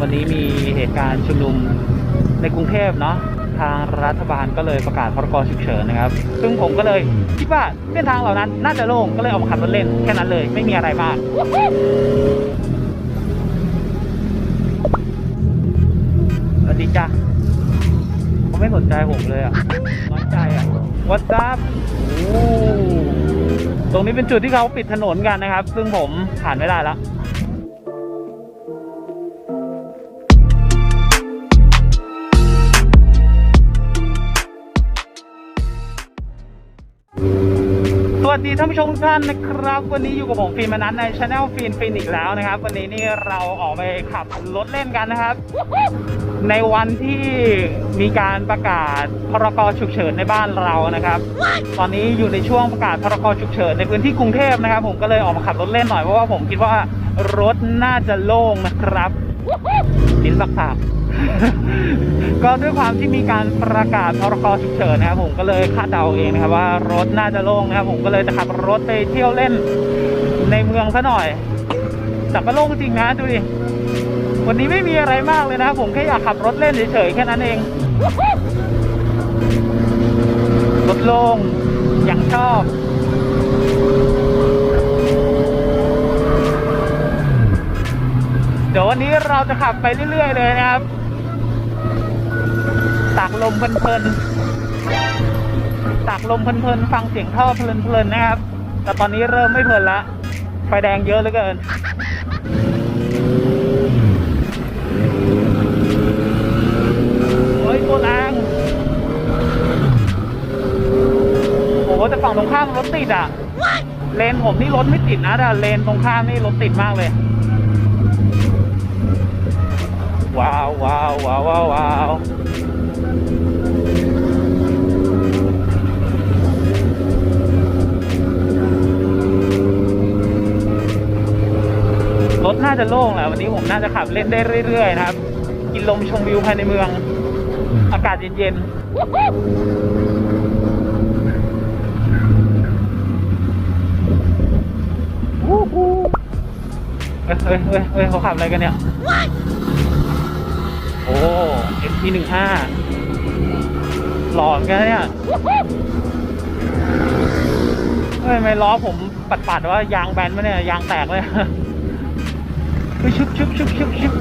วันนี้มีเหตุการณ์ชุมนุมในกรุงเทพเนาะทางรัฐบาลก็เลยประกาศพรกฉุกเฉินนะครับ ซึ่งผมก็เลยคิดว่าเส้นทางเหล่านั้น น่าจะโล่งก็เลยออกมาขับรถเล่นแค่นั้นเลยไม่มีอะไรมากสวัสดีจ้ะเขาไม่สนใจผมเลยอะน้อยใจอะวั s ซับโอ้ตรงนี้เป็นจุดที่เขาปิดถนนกันนะครับ ซึ่งผมผ่านไม่ได้แล้ว สวัสดีท่านผู้ชมทุกท่านนะครับ วันนี้อยู่กับผมฟิล์มอนันในช anel ฟิล์มฟินอีกแล้วนะครับ วันนี้นี่เราออกไปขับรถเล่นกันนะครับ ในวันที่มีการประกาศพรกฉุกเฉินในบ้านเรานะครับ ตอนนี้อยู่ในช่วงประกาศพรกฉุกเฉินในพื้นที่กรุงเทพนะครับ ผมก็เลยออกมาขับรถเล่นหน่อยเพราะว่าผมคิดว่ารถน่าจะโล่งนะครับลิ้นสักผั ก็ด้วยความที่มีการประกาศพรกฉุกเฉินนะครับผมก็เลยคาดเดาเองนะครับว่ารถน่าจะโล่งนะครับผมก็เลยจะขับรถไปเที่ยวเล่นในเมืองซะหน่อย แต่ก็โล่งจริงนะดูดิวันนี้ไม่มีอะไรมากเลยนะครับผมแค่อยากขับรถเล่นเฉยๆแค่นั้นเองรถโล่งอย่างชอบเดี๋ยววันนี้เราจะขับไปเรื่อย ๆ เลยนะครับากลมเพลินๆตากลมเพลินๆฟังเสียงท่อเพลินๆนะครับ แต่ตอนนี้เริ่มไม่เพลินละไฟแดงเยอะเหลือเกินเฮ้ยตัวแรงโอ้โหแต่ฝั่งตรงข้ามรถติดอะ เลนผมนี่รถไม่ติดนะแต่เลนตรงข้ามนี่รถติดมากเลย ว้าวว้าวว้าวว้าวว้าว รถน่าจะโล่งแหละวันนี้ผมน่าจะขับเล่นได้เรื่อยๆนะครับ กินลมชมวิวภายในเมือง อากาศเย็นๆวู้ฮู้เฮ้ยเฮ้ยเฮ้ยเฮ้ยเขาขับอะไรกันเนี่ย โอ้ FT หลอนกันเนี่ยทำไมล้อผมปัดๆว่ายางแบนไหมเนี่ยยางแตกเลยเฮ้ยชุบชุบชุบชุบชุบ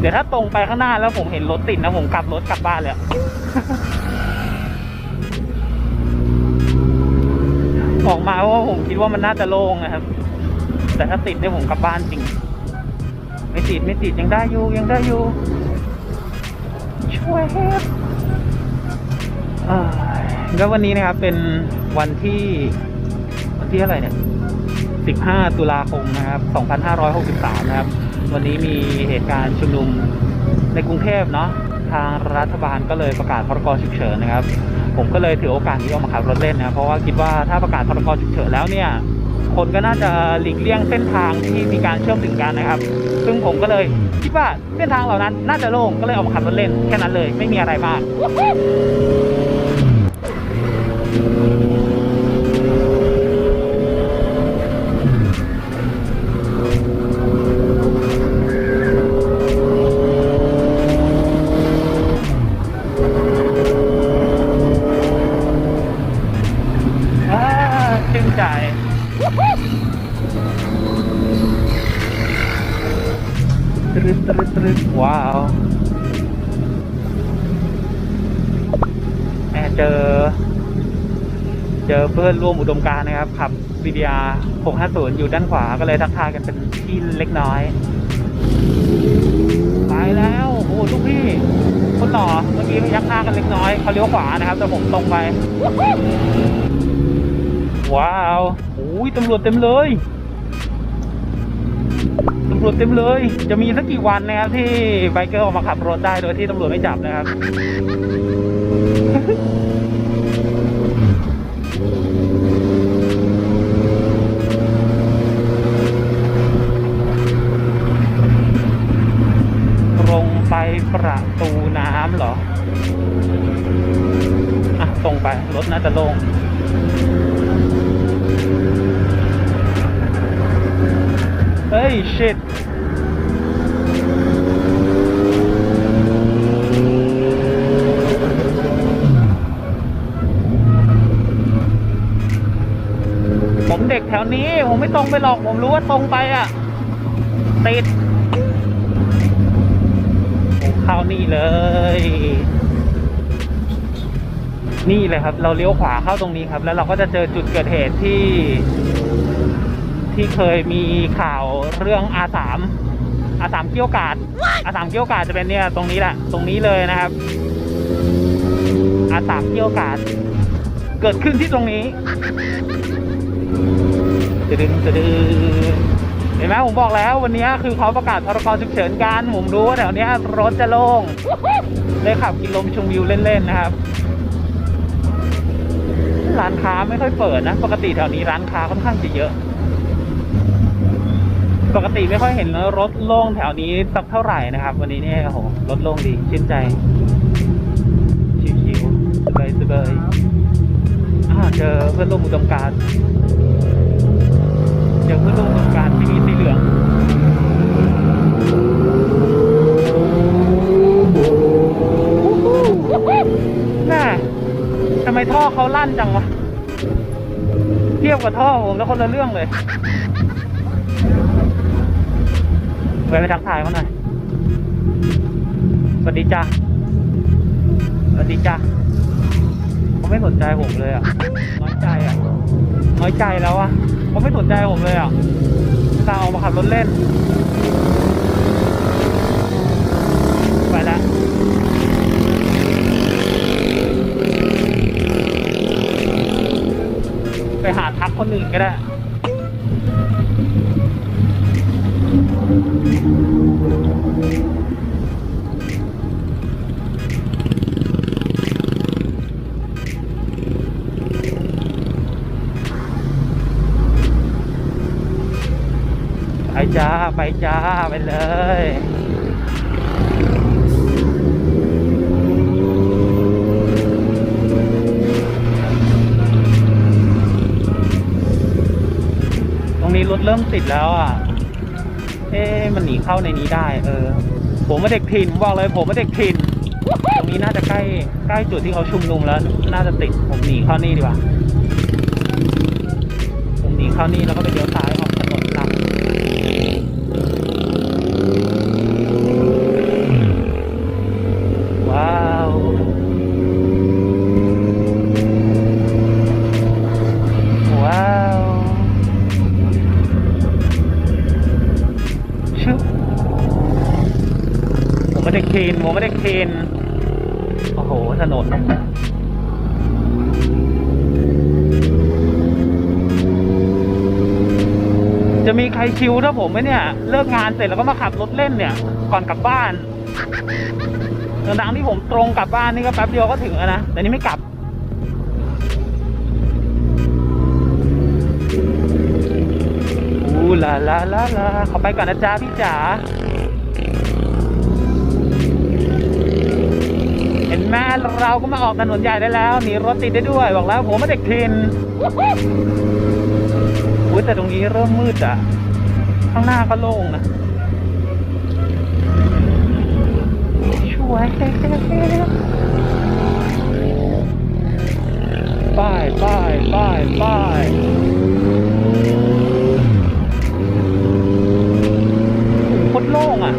เดี๋ยวถ้าตรงไปข้างหน้าแล้วผมเห็นรถติดนะผมกลับรถกลับบ้านเลยออกมาเพราะว่าผมคิดว่ามันน่าจะโล่งนะครับ แต่ถ้าติดเนี่ยผมกลับบ้านจริง ไม่ติดไม่ติดยังได้อยู่ยังได้อยู่ ช่วยเฮฟแล้ววันนี้นะครับเป็นวันที่วันที่อะไรเนี่ย 15 ตุลาคมนะครับ 2563 นะครับ วันนี้มีเหตุการณ์ชุมนุมในกรุงเทพเนาะทางรัฐบาลก็เลยประกาศพรกฉุกเฉินนะครับ ผมก็เลยถือโอกาสนี้ออกมาขับรถเล่นนะเพราะว่าคิดว่าถ้าประกาศพรกฉุกเฉินแล้วเนี่ย คนก็น่าจะหลีกเลี่ยงเส้นทางที่มีการเชื่อมถึงกันนะครับ ซึ่งผมก็เลยคิดว่าเส้นทางเหล่านั้นน่าจะโล่งก็เลยออกมาขับรถเล่นแค่นั้นเลยไม่มีอะไรมาก เจอ เจอเพื่อนร่วมอุดมการนะครับ ขับ VDR 650 อยู่ด้านขวาก็เลยทักทายกันเป็นที่เล็กน้อย ไปแล้ว โอ้ลูกพี่คนหล่อเมื่อกี้ยักหน้ากันเล็กน้อยเขาเลี้ยวขวานะครับแต่ผมตรงไป ว้าวโอ้ยตำรวจเต็มเลยตำรวจเต็มเลย จะมีสักกี่วันนะครับที่ไบเกอร์ออกมาขับรถได้โดยที่ตำรวจไม่จับนะครับ ตรงไประตูน้ำเหรอ อะ ตรงไป รถน่าจะโล่งย shit ผมเด็กแถวนี้ ผมไม่ตรงไปหรอก ผมรู้ว่าตรงไปอะ ติดผมเข้า นี่เลย นี่เลยครับ เราเลี้ยวขวาเข้าตรงนี้ครับ แล้วเราก็จะเจอจุดเกิดเหตุที่ ที่เคยมีข่าวเรื่อง R3 R3 เกี้ยวกาด R3 เกี้ยวกาดจะเป็นเนี่ยตรงนี้แหละ ตรงนี้เลยนะครับ R3 เกี้ยวกาด เกิดขึ้นที่ตรงนี้ตึดึงตึดึง เห็นไหมผมบอกแล้ววันนี้คือเขาประกาศพรกฉุกเฉินกันผมรู้ว่าแถวเนี้ยรถจะโล่งเลยขับกินลมชมวิวเล่นๆนะครับ ร้านค้าไม่ค่อยเปิดนะ ปกติแถวนี้ร้านค้าค่อนข้างจะเยอะ ปกติไม่ค่อยเห็นรถโล่งแถวนี้สักเท่าไหร่นะครับ วันนี้เนี่ยโอ้โหรถโล่งดีชื่นใจชิวๆสบายๆอ่าเจอเพื่อนร่วมอุดมการณ์ เจอเพื่อนร่วมอุดมการณ์ที่มีสีเหลืองน่าทำไมท่อเขาลั่นจังวะ เทียบกับท่อผมแล้วคนละเรื่องเลยไปไปทักทายเขาหน่อย สวัสดีจ้าสวัสดีจ้าเขาไม่สนใจผมเลยอะ น้อยใจอะ น้อยใจแล้วอะ เขาไม่สนใจผมเลยอะตาออกมาขับรถเล่น ไปแล้วไปหาทักคนอื่นก็ได้ จ้าไปเลยตรงนี้รถเริ่มติดแล้วอะ เอ๊ะมันหนีเข้าในนี้ได้ เออ ผมมาเด็กถิ่นบอกเลย ผมมาเด็กถิ่น ตรงนี้น่าจะใกล้ใกล้จุดที่เขาชุมนุมแล้ว น่าจะติด ผมหนีเข้านี่ดีกว่า ผมหนีเข้านี่แล้วก็ไปเลี้ยวซ้ายออกถน เคนโอ้โห ถนนจะมีใครชิวถ้าผมไหมเนี่ย เลิกงานเสร็จแล้วก็มาขับรถเล่นเนี่ย ก่อนกลับบ้านดังที่ผมตรงกลับบ้านนี่ก็แป๊บเดียวก็ถึงแล้วนะ แต่นี่ไม่กลับ อู้ลาลาลาลาขอไปก่อนนะจ๊ะพี่จ๋า ไหมเราก็มาออกถนนใหญ่ได้แล้วหนีรถติดได้ด้วยบอกแล้วผมไม่เด็กทินอุ้ยแต่ตรงนี้เริ่มมืดอะ ข้างหน้าก็โล่งนะช่วยป้ายป้ายป้ายป้ายโคตรโล่งอะ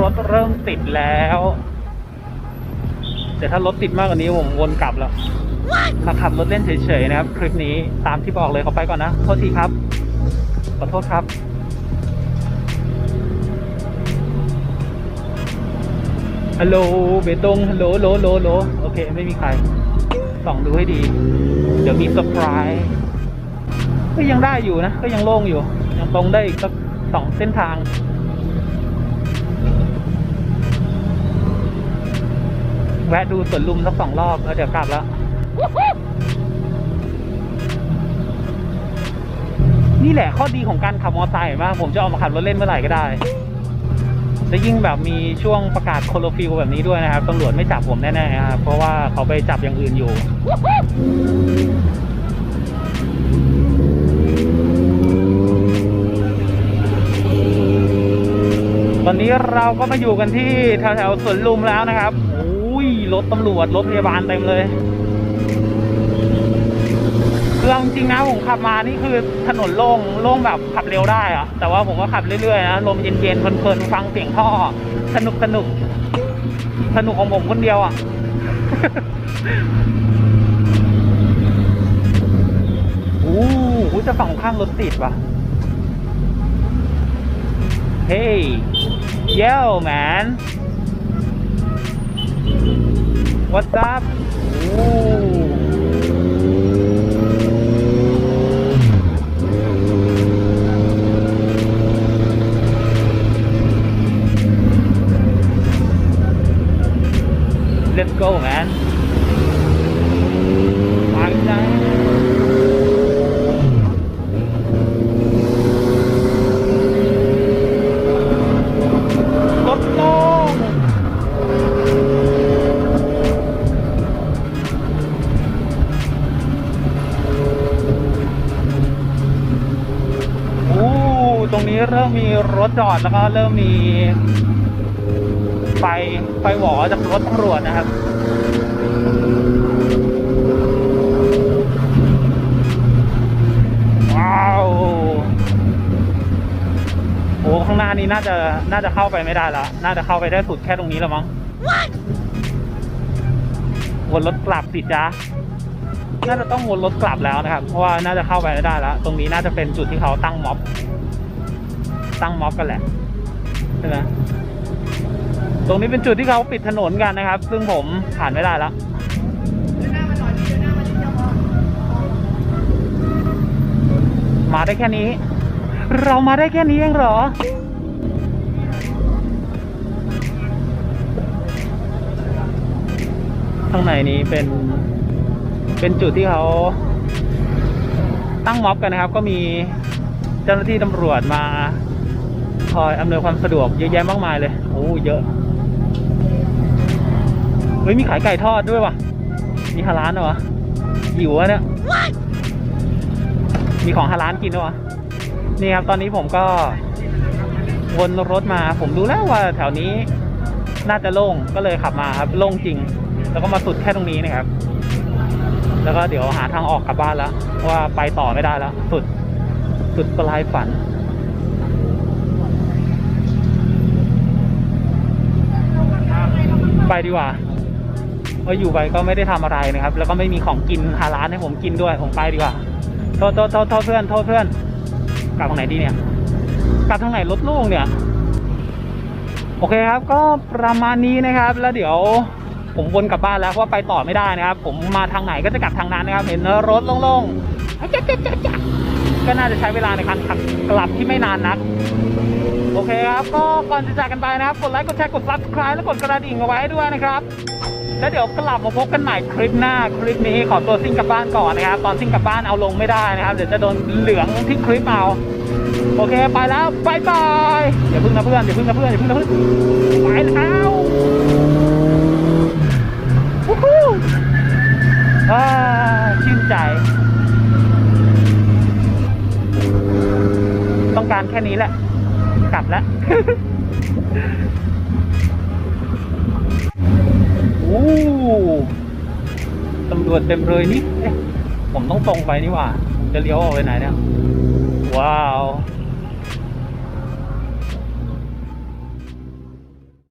รถเริ่มติดแล้ว แต่ถ้ารถติดมากกว่านี้ผมวนกลับแล้วมาขับรถเล่นเฉยๆนะครับ คลิปนี้ตามที่บอกเลยเขาไปก่อนนะโทษทีครับขอโทษครับฮัลโหลเบตงฮัลโหลโหลโหลโลโอเค ไม่มีใคร ส่องดูให้ดี เดี๋ยวมีเซอร์ไพรส์ก็ยังได้อยู่นะ ก็ยังโล่งอยู่ ยังตรงได้อีกสักสองเส้นทาง แวะดูสวนลุมสักสองรอบแล้วเดี๋ยวกลับแล้ว นี่แหละข้อดีของการขับมอเตอร์ไซค์มากผมจะเอามาขับรถเล่นเมื่อไหร่ก็ได้และยิ่งแบบมีช่วงประกาศโคโลฟิลแบบนี้ด้วยนะครับตำรวจไม่จับผมแน่ๆครับเพราะว่าเขาไปจับอย่างอื่นอยู่ตอนนี้เราก็มาอยู่กันที่แถวๆสวนลุมแล้วนะครับ รถตำรวจ รถพยาบาลเต็มเลยคือเอาจริงนะผมขับมานี่คือถนนโล่งโล่งแบบขับเร็วได้อะแต่ว่าผมก็ขับเรื่อยๆนะลมเย็นๆเพลินๆฟังเสียงท่อ สนุกสนุกสนุกของผมคนเดียวอะโอู้หูจะฝั่งข้างรถติดว่ะ เฮ้ย yo man what's up โอ้ let's go man จอดแล้วก็เริ่มมีไฟไฟหวอจากรถตำรวจนะครับว้าวโอ้ข้างหน้านี้น่าจะน่าจะเข้าไปไม่ได้ละน่าจะเข้าไปได้สุดแค่ตรงนี้แล้วมั้งวนรถกลับสิจ้าน่าจะต้องวนรถกลับแล้วนะครับ เพราะว่าน่าจะเข้าไปไม่ได้แล้ว ตรงนี้น่าจะเป็นจุดที่เขาตั้งม็อบ ตั้งม็อบกันแหละใช่ไหมตรงนี้เป็นจุดที่เขาปิดถนนกันนะครับ ซึ่งผมผ่านไม่ได้แล้วมาได้แค่นี้ เรามาได้แค่นี้เองเหรอ ข้างในนี้เป็น เป็นจุดที่เขาตั้งม็อบกันนะครับ ก็มีเจ้าหน้าที่ตำรวจมา คอยอำนวยความสะดวกเยอะแยะมากมายเลย โอ้เยอะเฮ้ยมีขายไก่ทอดด้วยว่ะมีฮาร้านเหรอวะหิวอะเนี่ยมีของฮาร้านกินด้วยวะนี่ครับตอนนี้ผมก็วนรถมาผมรู้แล้วว่าแถวนี้น่าจะโล่งก็เลยขับมาครับโล่งจริง แล้วก็มาสุดแค่ตรงนี้นะครับ แล้วก็เดี๋ยวหาทางออกกลับบ้านแล้วเพราะว่าไปต่อไม่ได้แล้ว สุดสุดปลายฝัน ไปดีกว่าเพราะอยู่ไปก็ไม่ได้ทำอะไรนะครับ แล้วก็ไม่มีของกินหาร้านให้ผมกินด้วยผมไปดีกว่าโทษโทษโทษโทษเพื่อนโทษเพื่อนกลับทางไหนดีเนี่ยกลับทางไหนรถล่งเนี่ย โอเคครับ ก็ประมาณนี้นะครับ แล้วเดี๋ยวผมวนกลับบ้านแล้วเพราะไปต่อไม่ได้นะครับ ผมมาทางไหนก็จะกลับทางนั้นนะครับ เห็นรถโล่งๆก็น่าจะใช้เวลาในการขับกลับที่ไม่นานนัก โอเคครับ ก็ก่อนจะจากกันไปนะครับ กดไลค์ กดแชร์ กด subscribe และกดกระดิ่งเอาไว้ให้ด้วยนะครับ แล้วเดี๋ยวกลับมาพบกันใหม่คลิปหน้า คลิปนี้ขอตัวซิ่งกลับบ้านก่อนนะครับ ตอนซิ่งกลับบ้านเอาลงไม่ได้นะครับ เดี๋ยวจะโดนเหลืองที่คลิปเอา โอเค ไปแล้วบายบายอย่าพึ่งนะเพื่อนอย่าพึ่งนะเพื่อนอย่าพึ่งนะเพื่อนไปแล้ววู้ฮู้อ่าชื่นใจต้องการแค่นี้แหละ กลับแล้วโอ้ตำรวจเต็มเลยนี่เอ๊ะผมต้องตรงไปนี่ว่า จะเลี้ยวออกไปไหนเนี่ย ว้าว